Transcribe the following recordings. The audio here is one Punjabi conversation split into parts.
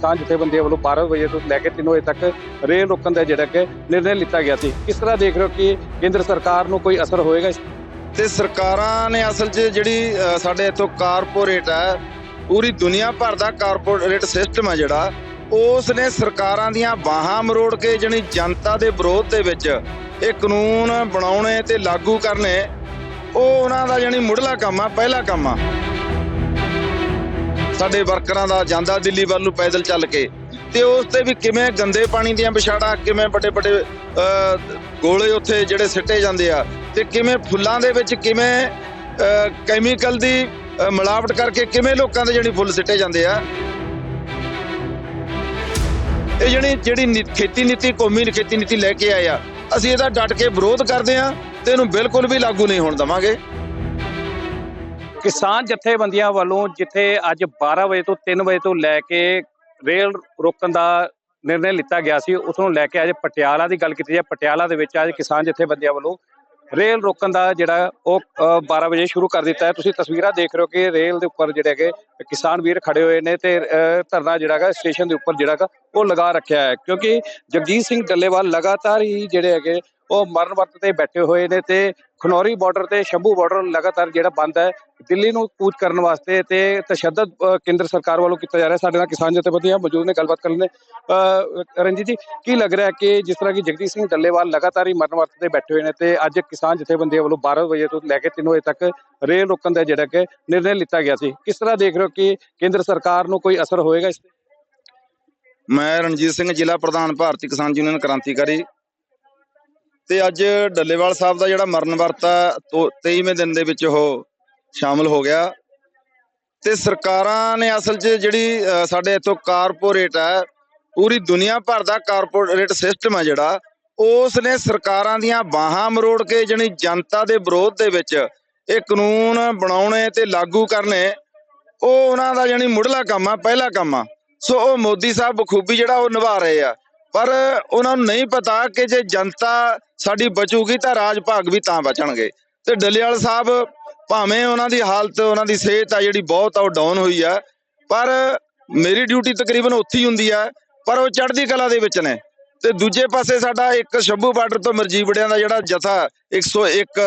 ਕਿਸਾਨ ਜਥੇਬੰਦੀਆਂ ਵੱਲੋਂ 12 ਵਜੇ ਤੋਂ ਲੈ ਕੇ 3 ਵਜੇ ਤੱਕ ਰੇਲ ਰੋਕਣ ਦਾ ਜਿਹੜਾ ਕਿ ਨਿਰਣੈ ਲਿੱਤਾ ਗਿਆ ਸੀ। ਕਿਸ ਤਰ੍ਹਾਂ ਦੇਖ ਰਹੇ ਹੋ ਕਿ ਕੇਂਦਰ ਸਰਕਾਰ ਨੂੰ ਕੋਈ ਅਸਰ ਹੋਏਗਾ ਇਸ ਤੇ ਸਰਕਾਰਾਂ ਨੇ ਅਸਲ 'ਚ ਜਿਹੜੀ ਸਾਡੇ ਇੱਥੋਂ ਕਾਰਪੋਰੇਟ ਹੈ, ਪੂਰੀ ਦੁਨੀਆ ਭਰ ਦਾ ਕਾਰਪੋਰੇਟ ਸਿਸਟਮ ਹੈ ਜਿਹੜਾ ਉਸ ਨੇ ਸਰਕਾਰਾਂ ਦੀਆਂ ਬਾਹਾਂ ਮਰੋੜ ਕੇ ਜਣੀ ਜਨਤਾ ਦੇ ਵਿਰੋਧ ਦੇ ਵਿੱਚ ਇਹ ਕਾਨੂੰਨ ਬਣਾਉਣੇ ਤੇ ਲਾਗੂ ਕਰਨੇ, ਉਹ ਉਹਨਾਂ ਦਾ ਜਣੀ ਮੁੱਢਲਾ ਕੰਮ ਆ, ਪਹਿਲਾ ਕੰਮ ਆ। ਸਾਡੇ ਵਰਕਰਾਂ ਦਾ ਜਾਂਦਾ ਦਿੱਲੀ ਵੱਲ ਨੂੰ ਪੈਦਲ ਚੱਲ ਕੇ ਤੇ ਉਸ ਤੇ ਵੀ ਕਿਵੇਂ ਗੰਦੇ ਪਾਣੀ ਦੀਆਂ ਵਿਛਾੜਾਂ ਕਿਵੇਂ ਵੱਡੇ ਵੱਡੇ ਅ, ਗੋਲੇ ਉੱਥੇ ਜਿਹੜੇ ਸਿੱਟੇ ਜਾਂਦੇ ਆ ਤੇ ਕਿਵੇਂ ਫੁੱਲਾਂ ਦੇ ਵਿੱਚ ਕਿਵੇਂ ਕੈਮੀਕਲ ਦੀ ਮਿਲਾਵਟ ਕਰਕੇ ਕਿਵੇਂ ਲੋਕਾਂ ਦੇ ਜਿਹੜੀ ਫੁੱਲ ਸਿੱਟੇ ਜਾਂਦੇ ਆ। ਇਹ ਜਿਹੜੀ ਜਿਹੜੀ ਨੀ- ਖੇਤੀ ਨੀਤੀ ਕੌਮੀ ਖੇਤੀ ਨੀਤੀ ਲੈ ਕੇ ਆਏ ਆ ਅਸੀਂ ਇਹਦਾ ਡਟ ਕੇ ਵਿਰੋਧ ਕਰਦੇ ਆ ਤੇ ਇਹਨੂੰ ਬਿਲਕੁਲ ਵੀ ਲਾਗੂ ਨਹੀਂ ਹੋਣ ਦਵਾਂਗੇ। ਕਿਸਾਨ ਜਥੇਬੰਦੀਆਂ ਵੱਲੋਂ ਜਿੱਥੇ ਅੱਜ 12 ਵਜੇ ਤੋਂ 3 ਵਜੇ ਤੋਂ ਲੈ ਕੇ ਰੇਲ ਰੋਕਣ ਦਾ ਨਿਰਣੈ ਲਿੱਤਾ ਗਿਆ ਸੀ ਉਸ ਨੂੰ ਲੈ ਕੇ ਅੱਜ ਪਟਿਆਲਾ ਦੀ ਗੱਲ ਕੀਤੀ ਜਾਏ ਪਟਿਆਲਾ ਦੇ ਵਿੱਚ ਅੱਜ ਕਿਸਾਨ ਜਥੇਬੰਦੀਆਂ ਵੱਲੋਂ ਰੇਲ ਰੋਕਣ ਦਾ ਜਿਹੜਾ ਉਹ ਅ, 12 ਵਜੇ ਸ਼ੁਰੂ ਕਰ ਦਿੱਤਾ ਹੈ। ਤੁਸੀਂ ਤਸਵੀਰਾਂ ਦੇਖ ਰਹੇ ਹੋ ਕਿ ਰੇਲ ਦੇ ਉੱਪਰ ਜਿਹੜੇ ਹੈਗੇ ਕਿਸਾਨ ਵੀਰ ਖੜੇ ਹੋਏ ਨੇ ਤੇ ਅ, ਧਰਨਾ ਜਿਹੜਾ ਹੈਗਾ ਸਟੇਸ਼ਨ ਦੇ ਉੱਪਰ ਜਿਹੜਾ ਹੈਗਾ ਉਹ ਲਗਾ ਰੱਖਿਆ ਹੈ। ਕਿਉਂਕਿ ਜਗਜੀਤ ਸਿੰਘ ਡੱਲੇਵਾਲ ਲਗਾਤਾਰ ਹੀ ਜਿਹੜੇ ਹੈਗੇ ਉਹ ਮਰਨ ਵਰਤ ਤੇ ਬੈਠੇ ਹੋਏ ਨੇ ਤੇ ਖਨੌਰੀ ਬਾਰਡਰ ਤੇ ਸ਼ੰਭੂ ਬਾਰਡਰ ਲਗਾਤਾਰ ਜਿਹੜਾ ਬੰਦ ਹੈ, ਦਿੱਲੀ ਨੂੰ ਕੂਚ ਕਰਨ ਵਾਸਤੇ ਤੇ ਤਸ਼ੱਦਦ ਕੇਂਦਰ ਸਰਕਾਰ ਵੱਲੋਂ ਕੀਤਾ ਜਾ ਰਿਹਾ। ਸਾਡੇ ਨਾਲ ਕਿਸਾਨ ਜਥੇਬੰਦੀਆਂ ਮੌਜੂਦ ਨੇ, ਗੱਲਬਾਤ ਕਰਨ ਨੇ ਰਣਜੀਤ ਜੀ, ਕੀ ਲੱਗ ਰਿਹਾ ਕਿ ਜਿਸ ਤਰ੍ਹਾਂ ਕਿ ਜਗਦੀਸ਼ ਸਿੰਘ ਡੱਲੇਵਾਲ ਲਗਾਤਾਰ ਹੀ ਮਰਨ ਵਰਤ ਤੇ ਬੈਠੇ ਹੋਏ ਨੇ ਤੇ ਅੱਜ ਕਿਸਾਨ ਜਥੇਬੰਦੀਆਂ ਵੱਲੋਂ 12 ਵਜੇ ਤੋਂ ਲੈ ਕੇ 3 ਵਜੇ ਤੱਕ ਰੇਲ ਰੋਕਣ ਦਾ ਜਿਹੜਾ ਕਿ ਨਿਰਣੈ ਲਿੱਤਾ ਗਿਆ ਸੀ। ਕਿਸ ਤਰ੍ਹਾਂ ਦੇਖ ਰਹੇ ਹੋ ਕਿ ਕੇਂਦਰ ਸਰਕਾਰ ਨੂੰ ਕੋਈ ਅਸਰ ਹੋਏਗਾ ਇਸ ਤੇ? ਮੈਂ ਰਣਜੀਤ ਸਿੰਘ, ਜ਼ਿਲ੍ਹਾ ਪ੍ਰਧਾਨ ਭਾਰਤੀ ਕਿਸਾਨ ਯੂਨੀਅਨ ਕ੍ਰਾਂਤੀਕਾਰੀ ਤੇ ਅੱਜ ਡੱਲੇਵਾਲ ਸਾਹਿਬ ਦਾ ਜਿਹੜਾ ਮਰਨ ਵਰਤਾ 23ਵੇਂ ਦਿਨ ਦੇ ਵਿੱਚ ਉਹ ਸ਼ਾਮਲ ਹੋ ਗਿਆ। ਤੇ ਸਰਕਾਰਾਂ ਨੇ ਅਸਲ 'ਚ ਜਿਹੜੀ ਸਾਡੇ ਇੱਥੋਂ ਕਾਰਪੋਰੇਟ ਹੈ ਪੂਰੀ ਦੁਨੀਆ ਭਰ ਦਾ ਕਾਰਪੋਰੇਟ ਸਿਸਟਮ ਹੈ ਜਿਹੜਾ, ਉਸ ਨੇ ਸਰਕਾਰਾਂ ਦੀਆਂ ਬਾਹਾਂ ਮਰੋੜ ਕੇ ਜਣੀ ਜਨਤਾ ਦੇ ਵਿਰੋਧ ਦੇ ਵਿੱਚ ਇਹ ਕਾਨੂੰਨ ਬਣਾਉਣੇ ਤੇ ਲਾਗੂ ਕਰਨੇ, ਉਹ ਉਹਨਾਂ ਦਾ ਜਣੀ ਮੁੱਢਲਾ ਕੰਮ ਆ, ਪਹਿਲਾ ਕੰਮ ਆ। ਸੋ ਉਹ ਮੋਦੀ ਸਾਹਿਬ ਬਖੂਬੀ ਜਿਹੜਾ ਉਹ ਨਿਭਾ ਰਹੇ ਆ। ਪਰ ਉਹਨਾਂ ਨੂੰ ਨਹੀਂ ਪਤਾ ਕਿ ਜੇ ਜਨਤਾ ਸਾਡੀ ਬਚੂਗੀ ਤਾਂ ਰਾਜ ਭਾਗ ਵੀ ਤਾਂ ਬਚਣਗੇ। ਤੇ ਡੱਲੇਵਾਲ ਸਾਹਿਬ, ਭਾਵੇਂ ਉਹਨਾਂ ਦੀ ਹਾਲਤ, ਉਹਨਾਂ ਦੀ ਸਿਹਤ ਆ ਜਿਹੜੀ ਬਹੁਤ ਆ ਉਹ ਡਾਊਨ ਹੋਈ ਆ, ਪਰ ਮੇਰੀ ਡਿਊਟੀ ਤਕਰੀਬਨ ਉੱਥੇ ਹੀ ਹੁੰਦੀ ਆ, ਪਰ ਉਹ ਚੜ੍ਹਦੀ ਕਲਾ ਦੇ ਵਿੱਚ ਨੇ। ਤੇ ਦੂਜੇ ਪਾਸੇ ਸਾਡਾ ਇੱਕ ਸ਼ੰਭੂ ਬਾਰਡਰ ਤੋਂ ਮਰਜੀਵੜਿਆਂ ਦਾ ਜਿਹੜਾ ਜਥਾ 101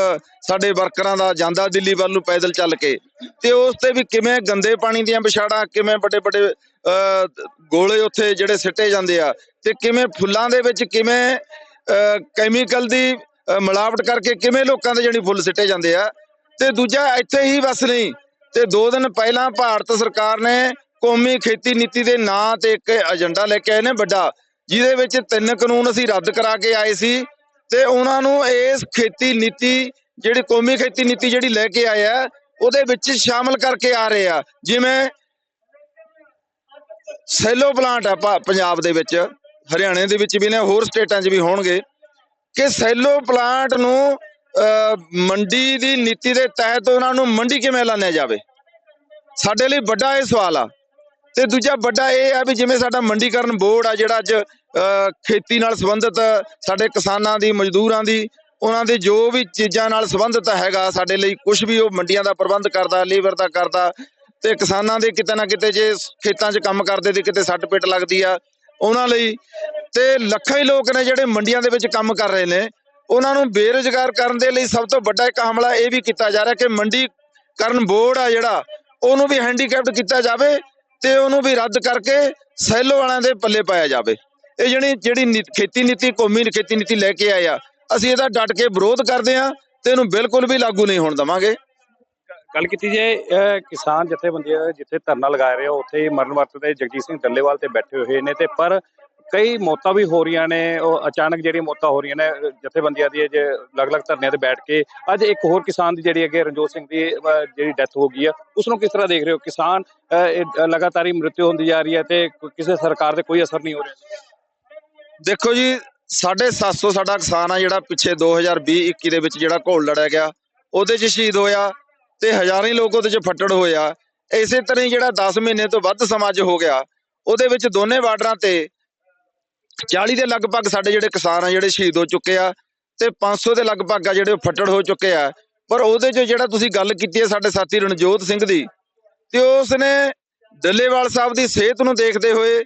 ਸਾਡੇ ਵਰਕਰਾਂ ਦਾ ਜਾਂਦਾ ਦਿੱਲੀ ਵੱਲ ਨੂੰ ਪੈਦਲ ਚੱਲ ਕੇ। ਤੇ ਉਸ ਤੇ ਵੀ ਕਿਵੇਂ ਗੰਦੇ ਪਾਣੀ ਦੀਆਂ ਵਿਛਾੜਾ ਕਿਵੇਂ ਵੱਡੇ ਵੱਡੇ ਗੋਲੇ ਉੱਥੇ ਜਿਹੜੇ ਸਿੱਟੇ ਜਾਂਦੇ ਆ ਤੇ ਕਿਵੇਂ ਫੁੱਲਾਂ ਦੇ ਵਿੱਚ ਕਿਵੇਂ ਅ, ਕੈਮੀਕਲ ਦੀ ਮਿਲਾਵਟ ਕਰਕੇ ਕਿਵੇਂ ਲੋਕਾਂ ਦੇ ਜਿਹੜੀ ਫੁੱਲ ਸਿੱਟੇ ਜਾਂਦੇ ਆ। ਤੇ ਦੂਜਾ ਇੱਥੇ ਹੀ ਬਸ ਨਹੀਂ ਤੇ ਦੋ ਦਿਨ ਪਹਿਲਾਂ ਭਾਰਤ ਸਰਕਾਰ ਨੇ ਕੌਮੀ ਖੇਤੀ ਨੀਤੀ ਦੇ ਨਾਂ ਤੇ ਇੱਕ ਏਜੰਡਾ ਲੈ ਕੇ ਆਏ ਨੇ ਵੱਡਾ। ਜਿਹਦੇ ਵਿੱਚ ਤਿੰਨ ਕਾਨੂੰਨ ਅਸੀਂ ਰੱਦ ਕਰਾ ਕੇ ਆਏ ਸੀ ਤੇ ਉਹਨਾਂ ਨੂੰ ਇਸ ਖੇਤੀ ਨੀਤੀ ਜਿਹੜੀ ਕੌਮੀ ਖੇਤੀ ਨੀਤੀ ਜਿਹੜੀ ਲੈ ਕੇ ਆਏ ਆ ਉਹਦੇ ਵਿੱਚ ਸ਼ਾਮਲ ਕਰਕੇ ਆ ਰਹੇ ਆ। ਜਿਵੇਂ ਸੈਲੋ ਪਲਾਂਟ ਆ ਪ- ਪੰਜਾਬ ਦੇ ਵਿੱਚ ਹਰਿਆਣੇ ਦੇ ਵਿੱਚ ਵੀ ਨੇ ਹੋਰ ਸਟੇਟਾਂ 'ਚ ਵੀ ਹੋਣਗੇ ਕਿ ਸੈਲੋ ਪਲਾਂਟ ਨੂੰ ਅਹ, ਮੰਡੀ ਦੀ ਨੀਤੀ ਦੇ ਤਹਿਤ ਉਹਨਾਂ ਨੂੰ ਮੰਡੀ ਕਿਵੇਂ ਐਲਾਨਿਆ ਜਾਵੇ? ਸਾਡੇ ਲਈ ਵੱਡਾ ਇਹ ਸਵਾਲ ਆ। ਤੇ ਦੂਜਾ ਵੱਡਾ ਇਹ ਆ ਵੀ ਜਿਵੇਂ ਸਾਡਾ ਮੰਡੀਕਰਨ ਬੋਰਡ ਆ ਜਿਹੜਾ ਅੱਜ ਖੇਤੀ ਨਾਲ ਸੰਬੰਧਿਤ ਸਾਡੇ ਕਿਸਾਨਾਂ ਦੀ, ਮਜ਼ਦੂਰਾਂ ਦੀ, ਉਹਨਾਂ ਦੇ ਜੋ ਵੀ ਚੀਜ਼ਾਂ ਨਾਲ ਸੰਬੰਧਿਤ ਹੈਗਾ, ਸਾਡੇ ਲਈ ਕੁਝ ਵੀ ਉਹ ਮੰਡੀਆਂ ਦਾ ਪ੍ਰਬੰਧ ਕਰਦਾ, ਲੇਬਰ ਦਾ ਕਰਦਾ, ਤੇ ਕਿਸਾਨਾਂ ਦੇ ਕਿਤੇ ਨਾ ਕਿਤੇ ਜੇ ਖੇਤਾਂ 'ਚ ਕੰਮ ਕਰਦੇ ਤੇ ਕਿਤੇ ਸੱਟ ਪਿੱਟ ਲੱਗਦੀ ਆ, ਉਹਨਾਂ ਲਈ। ਤੇ ਲੱਖਾਂ ਹੀ ਲੋਕ ਨੇ ਜਿਹੜੇ ਮੰਡੀਆਂ ਦੇ ਵਿੱਚ ਕੰਮ ਕਰ ਰਹੇ ਨੇ, ਉਹਨਾਂ ਨੂੰ ਬੇਰੁਜ਼ਗਾਰ ਕਰਨ ਦੇ ਲਈ ਸਭ ਤੋਂ ਵੱਡਾ ਇੱਕ ਹਮਲਾ ਇਹ ਵੀ ਕੀਤਾ ਜਾ ਰਿਹਾ ਕਿ ਮੰਡੀਕਰਨ ਬੋਰਡ ਆ ਜਿਹੜਾ, ਉਹਨੂੰ ਵੀ ਹੈਂਡੀਕੈਪਡ ਕੀਤਾ ਜਾਵੇ ਤੇ ਉਹਨੂੰ ਵੀ ਰੱਦ ਕਰਕੇ ਸੈਲੋ ਵਾਲਿਆਂ ਦੇ ਪੱਲੇ ਪਾਇਆ ਜਾਵੇ। ਇਹ ਜਿਹੜੀ ਜਿਹੜੀ ਖੇਤੀ ਨੀਤੀ, ਕੌਮੀ ਖੇਤੀ ਨੀਤੀ ਲੈ ਕੇ ਆਏ ਆ, ਅਸੀਂ ਇਹਦਾ ਡਟ ਕੇ ਵਿਰੋਧ ਕਰਦੇ ਹਾਂ ਤੇ ਇਹਨੂੰ ਬਿਲਕੁਲ ਵੀ ਲਾਗੂ ਨਹੀਂ ਹੋਣ ਦਵਾਂਗੇ। ਗੱਲ ਕੀਤੀ ਜੇ ਕਿਸਾਨ ਜਥੇਬੰਦੀਆਂ ਜਿੱਥੇ ਧਰਨਾ ਲਗਾ ਰਹੇ ਹੋ ਉੱਥੇ ਮਰਨ ਵਰਤ ਤੇ ਜਗਜੀਤ ਸਿੰਘ ਡੱਲੇਵਾਲ ਤੇ ਬੈਠੇ ਹੋਏ ਨੇ ਤੇ ਪਰ ਕਈ ਮੌਤਾਂ ਵੀ ਹੋ ਰਹੀਆਂ ਨੇ ਉਹ ਅਚਾਨਕ ਜਿਹੜੀਆਂ ਮੌਤਾਂ ਹੋ ਰਹੀਆਂ ਨੇ ਜਥੇਬੰਦੀਆਂ ਦੀ ਜੇ ਅਲੱਗ-ਅਲੱਗ ਧਰਨਿਆਂ ਤੇ ਬੈਠ ਕੇ ਅੱਜ ਇੱਕ ਹੋਰ ਕਿਸਾਨ ਦੀ ਜਿਹੜੀ ਅੱਗੇ ਰਣਜੋਤ ਸਿੰਘ ਦੀ ਜਿਹੜੀ ਡੈਥ ਹੋ ਗਈ ਆ ਉਸ ਨੂੰ ਕਿਸ ਤਰ੍ਹਾਂ ਦੇਖ ਰਹੇ ਹੋ? ਕਿਸਾਨ ਅਹ, ਇਹ ਲਗਾਤਾਰ ਹੀ ਮ੍ਰਿਤੂ ਹੁੰਦੀ ਜਾ ਰਹੀ ਹੈ ਤੇ ਕਿਸੇ ਸਰਕਾਰ ਤੇ ਕੋਈ ਅਸਰ ਨਹੀਂ ਹੋ ਰਿਹਾ। ਦੇਖੋ ਜੀ 750 ਸਾਡਾ ਕਿਸਾਨ ਆ ਜਿਹੜਾ ਪਿੱਛੇ 2020 21 ਦੇ ਵਿੱਚ ਜਿਹੜਾ ਘੋਲ ਲੜਿਆ ਗਿਆ ਉਹਦੇ 'ਚ ਸ਼ਹੀਦ ਹੋਇਆ ਤੇ ਹਜ਼ਾਰਾਂ ਹੀ ਲੋਕ ਉਹਦੇ 'ਚ ਫੱਟੜ ਹੋਇਆ। ਇਸੇ ਤਰ੍ਹਾਂ ਹੀ ਜਿਹੜਾ 10 ਮਹੀਨੇ ਤੋਂ ਵੱਧ ਸਮਾਂ 'ਚ ਹੋ ਗਿਆ ਉਹਦੇ ਵਿੱਚ ਦੋਨੇ ਬਾਰਡਰਾਂ ਤੇ 40 ਦੇ ਲਗਭਗ ਸਾਡੇ ਜਿਹੜੇ ਕਿਸਾਨ ਆ, ਜਿਹੜੇ ਸ਼ਹੀਦ ਹੋ ਚੁੱਕੇ ਆ ਤੇ 500 ਦੇ ਲਗਭਗ ਆ ਜਿਹੜੇ ਫੱਟੜ ਹੋ ਚੁੱਕੇ ਆ। ਪਰ ਉਹਦੇ 'ਚ ਜਿਹੜਾ ਤੁਸੀਂ ਗੱਲ ਕੀਤੀ ਹੈ ਸਾਡੇ ਸਾਥੀ ਰਣਜੋਤ ਸਿੰਘ ਦੀ, ਤੇ ਉਸ ਨੇ ਡੱਲੇਵਾਲ ਸਾਹਿਬ ਦੀ ਸਿਹਤ ਨੂੰ ਦੇਖਦੇ ਹੋਏ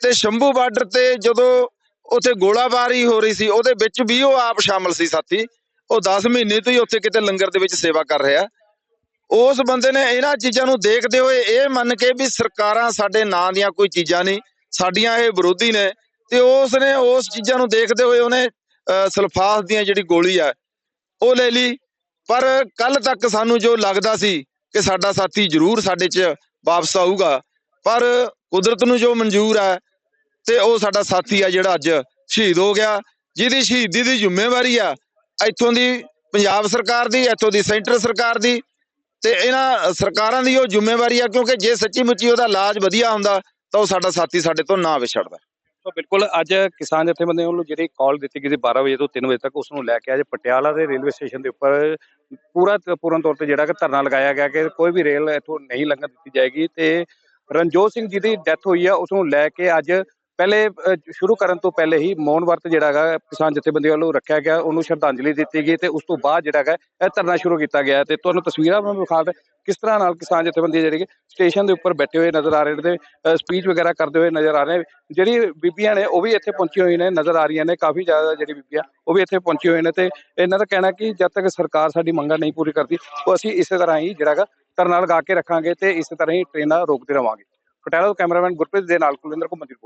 ਤੇ ਸ਼ੰਭੂ ਬਾਰਡਰ ਤੇ ਜਦੋਂ ਉੱਥੇ ਗੋਲਾਬਾਰੀ ਹੋ ਰਹੀ ਸੀ, ਉਹਦੇ ਵਿੱਚ ਵੀ ਉਹ ਆਪ ਸ਼ਾਮਲ ਸੀ ਸਾਥੀ। ਉਹ 10 ਮਹੀਨੇ ਤੋਂ ਹੀ ਉੱਥੇ ਕਿਤੇ ਲੰਗਰ ਦੇ ਵਿੱਚ ਸੇਵਾ ਕਰ ਰਿਹਾ। ਉਸ ਬੰਦੇ ਨੇ ਇਹਨਾਂ ਚੀਜ਼ਾਂ ਨੂੰ ਦੇਖਦੇ ਹੋਏ ਇਹ ਮੰਨ ਕੇ ਵੀ ਸਰਕਾਰਾਂ ਸਾਡੇ ਨਾਂ ਦੀਆਂ ਕੋਈ ਚੀਜ਼ਾਂ ਨਹੀਂ, ਸਾਡੀਆਂ ਇਹ ਵਿਰੋਧੀ ਨੇ। ਤੇ ਉਸ ਨੇ ਉਸ ਚੀਜ਼ਾਂ ਨੂੰ ਦੇਖਦੇ ਹੋਏ ਉਹਨੇ ਅਹ, ਸਲਫਾਸ ਦੀਆਂ ਜਿਹੜੀ ਗੋਲੀ ਆ ਉਹ ਲੈ ਲਈ। ਪਰ ਕੱਲ ਤੱਕ ਸਾਨੂੰ ਜੋ ਲੱਗਦਾ ਸੀ ਕਿ ਸਾਡਾ ਸਾਥੀ ਜ਼ਰੂਰ ਸਾਡੇ 'ਚ ਵਾਪਸ ਆਊਗਾ ਪਰ ਕੁਦਰਤ ਨੂੰ ਜੋ ਮਨਜ਼ੂਰ ਹੈ ਤੇ ਉਹ ਸਾਡਾ ਸਾਥੀ ਆ ਜਿਹੜਾ ਅੱਜ ਸ਼ਹੀਦ ਹੋ ਗਿਆ ਜਿਹਦੀ ਸ਼ਹੀਦੀ ਦੀ ਜ਼ਿੰਮੇਵਾਰੀ ਆ ਇੱਥੋਂ ਦੀ ਪੰਜਾਬ ਸਰਕਾਰ ਦੀ ਇੱਥੋਂ ਦੀ ਸੈਂਟਰ ਸਰਕਾਰ ਦੀ। ਤੇ ਇਹਨਾਂ ਸਰਕਾਰਾਂ ਦੀ ਉਹ ਜ਼ਿੰਮੇਵਾਰੀ ਆ ਕਿਉਂਕਿ ਜੇ ਸੱਚੀ ਮੁੱਚੀ ਉਹਦਾ ਇਲਾਜ ਵਧੀਆ ਹੁੰਦਾ ਤਾਂ ਉਹ ਸਾਡਾ ਸਾਥੀ ਸਾਡੇ ਤੋਂ ਨਾ ਵਿਛੜਦਾ। ਬਿਲਕੁਲ ਅੱਜ ਕਿਸਾਨ ਜਥੇਬੰਦੀਆਂ ਵੱਲੋਂ ਜਿਹੜੀ ਕਾਲ ਦਿੱਤੀ ਗਈ ਸੀ 12 ਵਜੇ ਤੋਂ 3 ਵਜੇ ਤੱਕ ਉਸ ਨੂੰ ਲੈ ਕੇ ਅੱਜ ਪਟਿਆਲਾ ਦੇ ਰੇਲਵੇ ਸਟੇਸ਼ਨ ਦੇ ਉੱਪਰ ਪੂਰਾ ਪੂਰਨ ਤੌਰ ਤੇ ਜਿਹੜਾ ਕਿ ਧਰਨਾ ਲਗਾਇਆ ਗਿਆ ਕਿ ਕੋਈ ਵੀ ਰੇਲ ਇੱਥੋਂ ਨਹੀਂ ਲੰਘਣ ਦਿੱਤੀ ਜਾਏਗੀ ਤੇ ਰਣਜੋਤ ਸਿੰਘ ਜੀ ਦੀ ਡੈਥ ਹੋਈ ਆ ਉਸ ਨੂੰ ਲੈ ਕੇ ਅੱਜ ਪਹਿਲੇ ਸ਼ੁਰੂ ਕਰਨ ਤੋਂ ਪਹਿਲੇ ਹੀ ਮੌਨ ਵਰਤ ਜਿਹੜਾ ਹੈਗਾ, ਕਿਸਾਨ ਜਥੇਬੰਦੀਆਂ ਵੱਲੋਂ ਰੱਖਿਆ ਗਿਆ, ਉਹਨੂੰ ਸ਼ਰਧਾਂਜਲੀ ਦਿੱਤੀ ਗਈ ਤੇ ਉਸ ਤੋਂ ਬਾਅਦ ਜਿਹੜਾ ਹੈਗਾ, ਇਹ ਧਰਨਾ ਸ਼ੁਰੂ ਕੀਤਾ ਗਿਆ ਤੇ ਤੁਹਾਨੂੰ ਤਸਵੀਰਾਂ ਮੈਂ ਵਿਖਾ ਰਿਹਾ ਕਿਸ ਤਰ੍ਹਾਂ ਨਾਲ ਕਿਸਾਨ ਜਥੇਬੰਦੀਆਂ ਜਿਹੜੇ ਕਿ ਸਟੇਸ਼ਨ ਦੇ ਉੱਪਰ ਬੈਠੇ ਹੋਏ ਨਜ਼ਰ ਆ ਰਹੇ ਨੇ ਸਪੀਚ ਵਗੈਰਾ ਕਰਦੇ ਹੋਏ ਨਜ਼ਰ ਆ ਰਹੇ ਨੇ, ਜਿਹੜੀ ਬੀਬੀਆਂ ਨੇ ਉਹ ਵੀ ਇੱਥੇ ਪਹੁੰਚੀਆਂ ਹੋਈਆਂ ਨੇ, ਨਜ਼ਰ ਆ ਰਹੀਆਂ ਨੇ, ਕਾਫੀ ਜ਼ਿਆਦਾ ਜਿਹੜੀ ਬੀਬੀਆਂ ਉਹ ਵੀ ਇੱਥੇ ਪਹੁੰਚੀ ਹੋਏ ਨੇ ਤੇ ਇਹਨਾਂ ਦਾ ਕਹਿਣਾ ਕਿ ਜਦ ਤੱਕ ਸਰਕਾਰ ਸਾਡੀ ਮੰਗਾਂ ਨਹੀਂ ਪੂਰੀ ਕਰਦੀ, ਉਹ ਅਸੀਂ ਇਸੇ ਤਰ੍ਹਾਂ ਹੀ ਜਿਹੜਾ ਹੈਗਾ ਧਰਨਾ ਲਗਾ ਕੇ ਰੱਖਾਂਗੇ ਤੇ ਇਸੇ ਤਰ੍ਹਾਂ ਹੀ ਟ੍ਰੇਨਾਂ ਰੋਕਦੇ ਰਵਾਂਗੇ। ਪਟਿਆਲਾ ਤੋਂ ਕੈਮਰਾਮੈਨ ਗੁਰਪ੍ਰੀਤ ਦੇ ਨਾਲ ਕੁਲਿੰਦਰ ਘੁੰਮਣ ਦੀ ਰਿਪੋਰਟ।